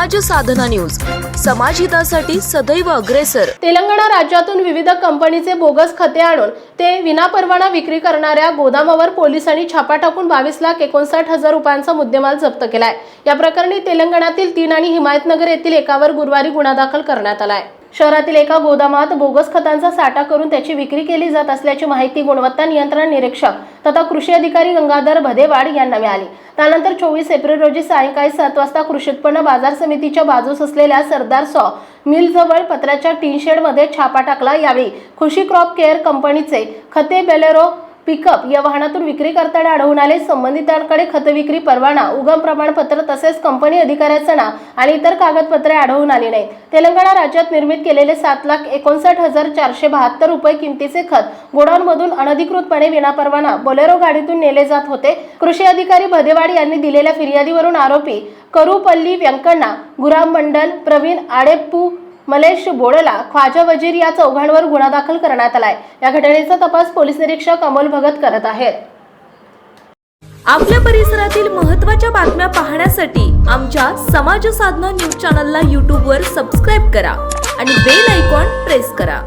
साधना news. समाज हितासाठी सदैव अग्रेसर. तेलंगणा राज्यातून विविध कंपनीचे बोगस खते आणून ते विनापरवाना विक्री करणाऱ्या गोदामावर पोलिसांनी छापा टाकून बावीस लाख एकोणसाठ हजार रुपयांचा मुद्देमाल जप्त केलाय. या प्रकरणी तेलंगणातील तीन आणि हिमायतनगर येथील एकावर गुरुवारी गुन्हा दाखल करण्यात आलाय. शहरातील एका गोदामात बोगस खतांचा साठा करून त्याची विक्री केली जात असल्याची माहिती गुणवत्ता नियंत्रण निरीक्षक तथा कृषी अधिकारी गंगाधर भदेवाड यांना मिळाली. त्यानंतर चोवीस एप्रिल रोजी सायंकाळी सात वाजता कृषी उत्पन्न बाजार समितीच्या बाजूस असलेल्या सरदार सॉ मिलजवळ पत्राच्या टीन शेडमध्ये छापा टाकला. यावेळी खुशी क्रॉप केअर कंपनीचे खते बेलेरो पिकअप या वाहनातून विक्री करताना आढळून आले. संबंधितांकडे खत विक्री परवाना उगम प्रमाणपत्र तसेच कंपनी अधिकाऱ्याचं नाव आणि इतर कागदपत्रे आढळून आली नाहीत. तेलंगणा राज्यात निर्मित केलेले सात लाख एकोणसाठ हजार चारशे बहात्तर रुपये किमतीचे खत गोडाऊनमधून अनधिकृतपणे विनापरवाना बोलेरो गाडीतून नेले जात होते. कृषी अधिकारी भदेवाड यांनी दिलेल्या फिर्यादीवरून आरोपी करुपल्ली व्यंकण्णा गुराम मंडल प्रवीण आडेप्पू मलेश बोडला ख्वाजा वजीर या चौघांवर गुन्हा दाखल करण्यात आलाय. या घटनेचा तपास पोलीस निरीक्षक अमोल भगत करत आहेत. आपल्या परिसरातील महत्त्वाच्या बातम्या पाहण्यासाठी आमच्या समाज साधना न्यूज चॅनलला यूट्यूबवर सबस्क्राईब करा आणि बेल आयकॉन प्रेस करा.